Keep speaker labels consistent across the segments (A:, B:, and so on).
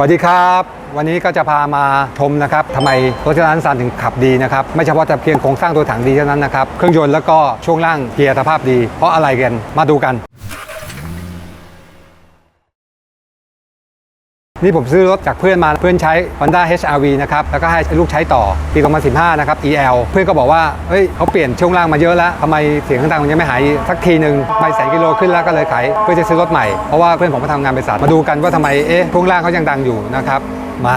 A: สวัสดีครับ วันนี้ก็จะพามาชมนะครับทำไมรถที่ร้านซันถึงขับดีนะครับ ไม่เฉพาะแต่เพียงโครงสร้างตัวถังดีเท่านั้นนะครับ เครื่องยนต์แล้วก็ช่วงล่างเกียร์สภาพดี เพราะอะไรกัน มาดูกัน นี่ผมซื้อรถจากเพื่อนมาเพื่อนใช้ Honda HRV นะครับ แล้วก็ให้ลูกใช้ต่อปี2015 นะครับ EL เพื่อนก็บอกว่า เฮ้ยเขาเปลี่ยนช่วงล่างมาเยอะแล้วทำไมเสียงข้างต่างมันยังไม่หายสักทีหนึ่งไปแสนกิโลขึ้นแล้วก็เลยขายเพื่อจะซื้อรถใหม่ เพราะว่าเพื่อนผมมาทำงานบริษัทมาดูกันว่าทำไมเอ๊ะช่วงล่างเขายังดังอยู่นะครับมา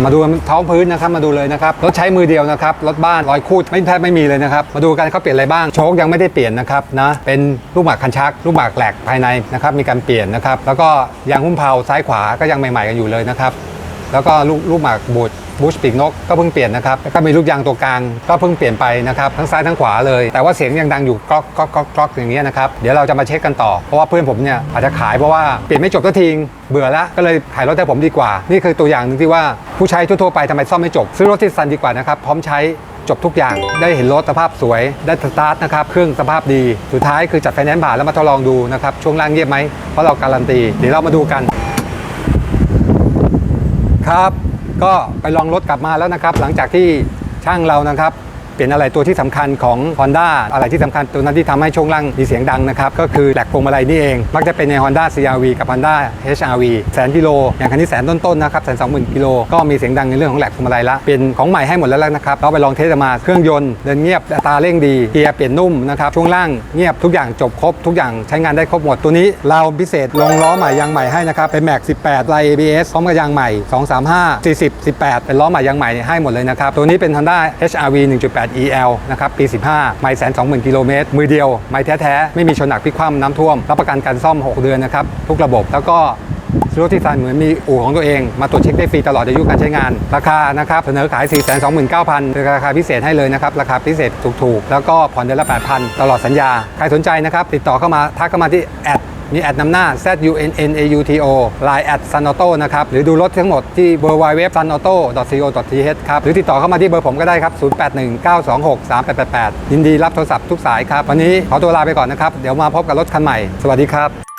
A: มาดูท้องพื้นนะครับมาดูเลยนะครับรถใช้มือเดียวนะครับรถบ้านรอยคูดไม่แทบไม่มีเลยนะครับมาดูกันเขาเปลี่ยนอะไรบ้างโชคยังไม่ได้เปลี่ยนนะครับนะเป็นลูกหมากคันชัก ลูกหมากแหลกภายในนะครับมีการเปลี่ยนนะครับแล้วก็ยางหุ้มเพลาซ้ายขวาก็ยังใหม่ๆกันอยู่เลยนะครับแล้วก็ลูกลูกหมากบูด บูชปีกนกก็เพิ่งเปลี่ยนนะครับก็มีลูกยางตัวกลางก็เพิ่งเปลี่ยนไปนะครับทั้งซ้ายทั้งขวาเลย แต่ว่าเสียงยังดังอยู่ก๊อกก๊อกก๊อกก๊อกอย่างเงี้ยนะครับเดี๋ยวเราจะมาเช็คกันต่อเพราะว่าเพื่อนผมเนี่ยอาจจะขายเพราะว่าเปลี่ยนไม่จบสักทีเบื่อแล้วก็เลยขายรถให้ผมดีกว่า นี่คือตัวอย่างหนึ่งที่ว่าผู้ใช้ทั่วๆไปทำไมซ่อมไม่จบ ซื้อรถที่ซันดีกว่านะครับพร้อมใช้จบทุกอย่างได้เห็นรถสภาพสวย ได้สตาร์ทนะครับ เครื่องสภาพดี สุดท้ายคือจัดไฟแนนซ์ผ่านแล้วมาทดลองดูนะครับ ช่วงล่างเงียบไหม เพราะเราการันตี เดี๋ยวเรามาดูกัน ครับ ก็ไปลองรถกลับมาแล้วนะครับ หลังจากที่ช่างเรานะครับ เปลี่ยนอะไรตัวที่สำคัญของ Honda อะไรที่สำคัญตัวนั้นที่ทำให้ช่วงล่างมีเสียงดังนะครับ ก็คือแหลกพวงมาลัยนี่เอง มักจะเป็นใน Honda CRV กับ Honda HRV แสนกิโล อย่างคันนี้แสนต้นๆนะครับแสนสองหมื่นกิโลก็มีเสียงดังในเรื่องของแหลกพวงมาลัยละเปลี่ยนของใหม่ให้หมดแล้วนะครับเราไปลองเทสมาเครื่องยนต์เดินเงียบตาเร่งดีเกียร์เปลี่ยนนุ่มนะครับช่วงล่างเงียบทุกอย่างจบครบทุกอย่างใช้งานได้ครบหมดตัวนี้ เราพิเศษลงล้อใหม่ยางใหม่ให้นะครับเป็นแม็ก18ลาย ABS พร้อมกับยางใหม่ 235 40 18 เป็นล้อใหม่ยางใหม่ให้หมดเลยนะครับตัวนี้เป็น Honda HRV 1.8 EL นะครับปี 15 ไม่แสน20,000กิโลเมตรมือเดียว ไม่แท้ๆ ไม่มีชนหนักพิกคว่ำน้ำท่วม รับประกันการซ่อม 6 เดือนนะครับ ทุกระบบแล้วก็ซื้อรถที่ซันเหมือนมีอู่ของตัวเอง มาตรวจเช็คได้ฟรีตลอดอายุการใช้งาน ราคานะครับเสนอขาย 4 2 9 0 0 0เป็นราคาพิเศษให้เลยนะครับ ราคาพิเศษถูกๆ แล้วก็ผ่อนเดือนละ 8,000 ตลอดสัญญา ใครสนใจนะครับ ติดต่อเข้ามาทักเข้ามาที่แอด มีแอดนำหน้า Z U N N A U T O Line แอด Sun Auto นะครับ หรือดูรถทั้งหมดที่ w w w s u n a u t o c o t h ครับ หรือติดต่อเข้ามาที่เบอร์ผมก็ได้ครับ 0819263888 ยินดีรับโทรศัพท์ทุกสายครับ วันนี้ขอตัวลาไปก่อนนะครับ เดี๋ยวมาพบกับรถคันใหม่ สวัสดีครับ